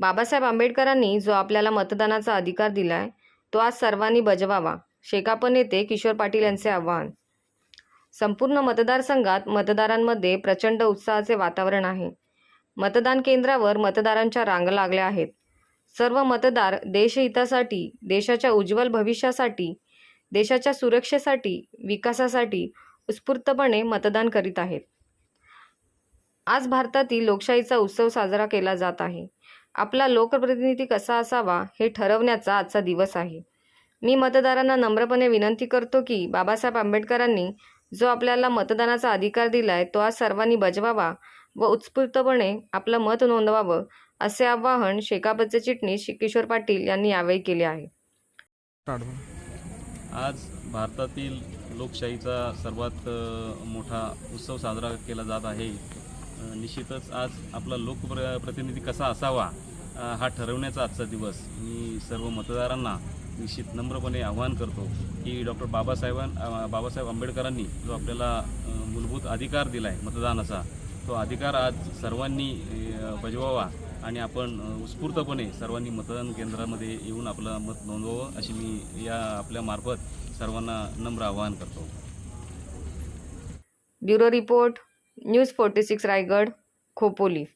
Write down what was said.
बाबासाहेब आंबेडकरांनी जो आपल्याला मतदानाचा अधिकार दिलाय तो आज सर्वांनी बजवावा. शेकाप नेते किशोर पाटील यांचे आव्हान. संपूर्ण मतदारसंघात मतदारांमध्ये प्रचंड उत्साहाचे वातावरण आहे. मतदान केंद्रावर मतदारांच्या रांग लागल्या आहेत. सर्व मतदार देशहितासाठी देशाच्या उज्ज्वल भविष्यासाठी देशाच्या सुरक्षेसाठी विकासासाठी उत्स्फूर्तपणे मतदान करीत आहेत. आज भारतातील लोकशाहीचा उत्सव साजरा केला जात आहे. आपला लोकप्रतिनिधी कसा असावा हे ठरवण्याचा आजचा दिवस आहे. मी मतदारांना नम्रपणे विनंती करतो की बाबासाहेब आंबेडकरांनी जो आपल्याला मतदानाचा अधिकार दिलाय तो आज सर्वांनी बजवावा व उत्स्फूर्तपणे आपलं मत नोंदवावं असे आवाहन शेकापचे चिटणीस किशोर पाटील यांनी यावेळी केले आहे. आज भारतातील लोकशाहीचा सर्वात मोठा उत्सव साजरा केला जात आहे. निश्चितच आज आपला लोकप्र प्रतिनिधी कसा असावा हा ठरवण्याचा आजचा दिवस. मी सर्व मतदारांना निश्चित नम्रपणे आवाहन करतो की डॉक्टर बाबासाहेबां बाबासाहेब आंबेडकरांनी जो आपल्याला मूलभूत अधिकार दिला आहे मतदानाचा तो अधिकार आज सर्वांनी बजवावा आणि आपण उत्स्फूर्तपणे सर्वांनी मतदान केंद्रामध्ये येऊन आपलं मत नोंदवावं अशी मी या आपल्या मार्फत सर्वांना नम्र आवाहन करतो. Bureau report. News forty six Raigad Khopoli.